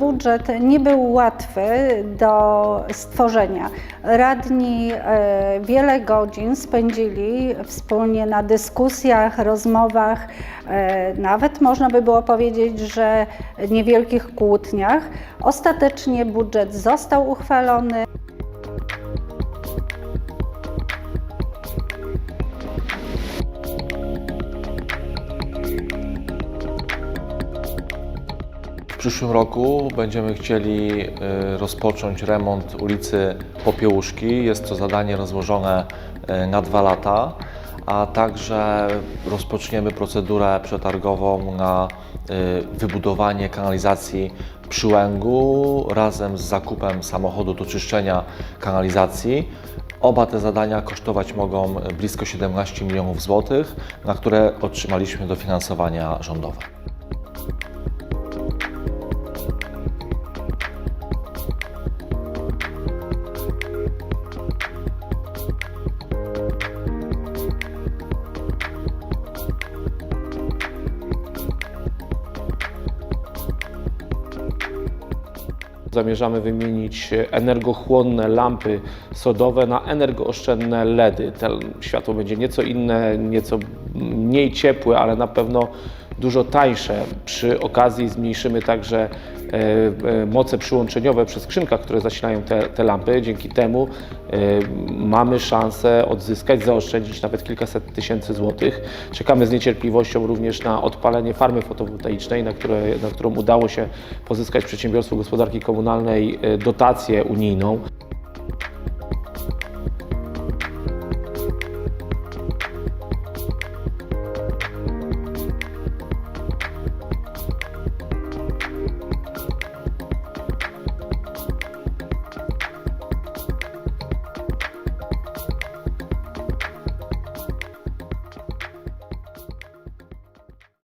Budżet nie był łatwy do stworzenia. Radni e, wiele godzin spędzili wspólnie na dyskusjach, rozmowach, e, nawet można by było powiedzieć, że niewielkich kłótniach. Ostatecznie budżet został uchwalony. Przyszłym roku będziemy chcieli y, rozpocząć remont ulicy Popiełuszki. Jest to zadanie rozłożone y, na dwa lata, a także rozpoczniemy procedurę przetargową na y, wybudowanie kanalizacji przy Łęgu razem z zakupem samochodu do czyszczenia kanalizacji. Oba te zadania kosztować mogą blisko 17 milionów złotych, na które otrzymaliśmy dofinansowania rządowe. Zamierzamy wymienić energochłonne lampy sodowe na energooszczędne LEDy. Te światło będzie nieco inne, nieco mniej ciepłe, ale na pewno dużo tańsze. Przy okazji zmniejszymy także e, e, moce przyłączeniowe przy skrzynkach, które zasilają te, te lampy. Dzięki temu e, mamy szansę odzyskać, zaoszczędzić nawet kilkaset tysięcy złotych. Czekamy z niecierpliwością również na odpalenie farmy fotowoltaicznej, na, które, na którą udało się pozyskać przedsiębiorstwu gospodarki komunalnej dotację unijną.